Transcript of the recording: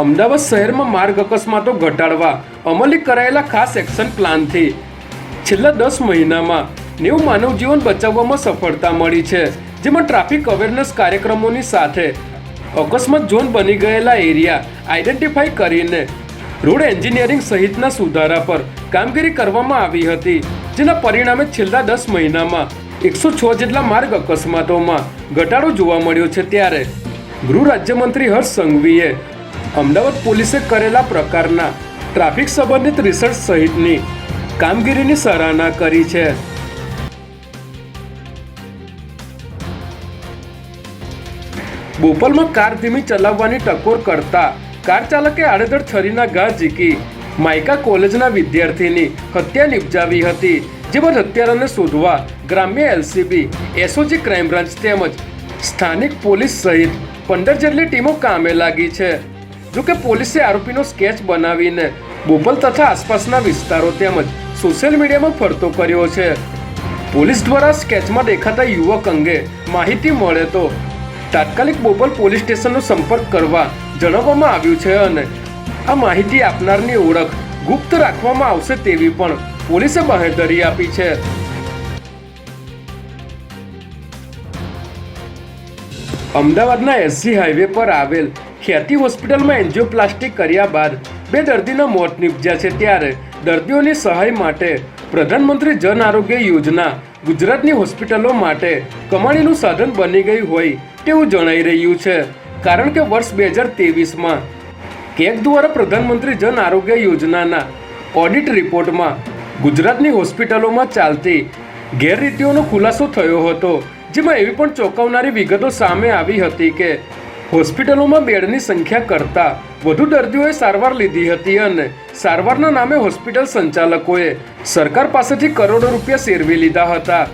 અમદાવાદ શહેરમાં માર્ગ અકસ્માતો ઘટાડવા અમલી કરાયેલા ખાસ એક્શન પ્લાનથી છેલ્લા દસ મહિનામાં નેવું માનવ જીવન બચાવવામાં સફળતા મળી છે, જેમાં ટ્રાફિક અવેરનેસ કાર્યક્રમોની સાથે અકસ્માત ઝોન બની ગયેલા એરિયા આઈડેન્ટિફાઈ કરીને રોડ એન્જિનિયરિંગ સહિતના સુધારા પર કામગીરી કરવામાં આવી હતી, જેના પરિણામે છેલ્લા દસ મહિનામાં એકસો છ જેટલા માર્ગ અકસ્માતોમાં ઘટાડો જોવા મળ્યો છે ત્યારે ગૃહ રાજ્યમંત્રી હર્ષ સંઘવીએ અમદાવાદ પોલીસે કરેલા પ્રકારના ટ્રાફિક સંબંધિત રિસર્ચ સહિતની કામગીરીની સરાહના કરી છે. બોપલમાં કાર ધીમી ચલાવવાની ટકોર કરતા કાર ચાલકે આડેધડ છરીના ઘા ઝીકી માઇકા કોલેજના વિદ્યાર્થીની હત્યા નિપજાવી હતી, જેમાં હત્યારાને શોધવા ગ્રામ્ય એલસીબી, એસઓજી ક્રાઇમ બ્રાન્ચ તેમજ સ્થાનિક પોલીસ સહિત પંદર જેટલી ટીમો કામે લાગી છે. જોકે પોલીસે આરોપીનો સ્કેચ બનાવીને બોપલ તથા આસપાસના વિસ્તારો તેમજ સોશિયલ મીડિયામાં ફરતો કર્યો છે. પોલીસ દ્વારા સ્કેચમાં દેખાતા યુવક અંગે માહિતી મળે તો તાત્કાલિક બોપલ પોલીસ સ્ટેશનનો સંપર્ક કરવા જણાવવામાં આવ્યું છે અને આ માહિતી આપનારની ઓળખ ગુપ્ત રાખવામાં આવશે તેવી પણ પોલીસે બાહેધરી આપી છે. અમદાવાદના એસજી હાઈવે પર આવેલ ખ્યાતિ હોસ્પિટલમાં એન્જિયોપ્લાસ્ટી કર્યા બાદ બે દર્દીના મોત નીપજ્યા છે ત્યારે દર્દીઓની સહાય માટે પ્રધાનમંત્રી જન આરોગ્ય યોજના ગુજરાતની હોસ્પિટલો માટે કમાણીનું સાધન બની ગઈ હોય તેવું જણાઈ રહ્યું છે. કારણ કે વર્ષ બે હજાર તેવીસમાં કેક દ્વારા પ્રધાનમંત્રી જન આરોગ્ય યોજનાના ઓડિટ રિપોર્ટમાં ગુજરાતની હોસ્પિટલોમાં ચાલતી ગેરરીતિઓનો ખુલાસો થયો હતો, જેમાં એવી પણ ચોંકાવનારી વિગતો સામે આવી હતી કે હોસ્પિટલોમાં બેડની સંખ્યા કરતાં વધુ દર્દીઓએ સારવાર લીધી હતી અને સારવારના નામે હોસ્પિટલ સંચાલકોએ સરકાર પાસેથી કરોડો રૂપિયા શેરવી લીધા હતા.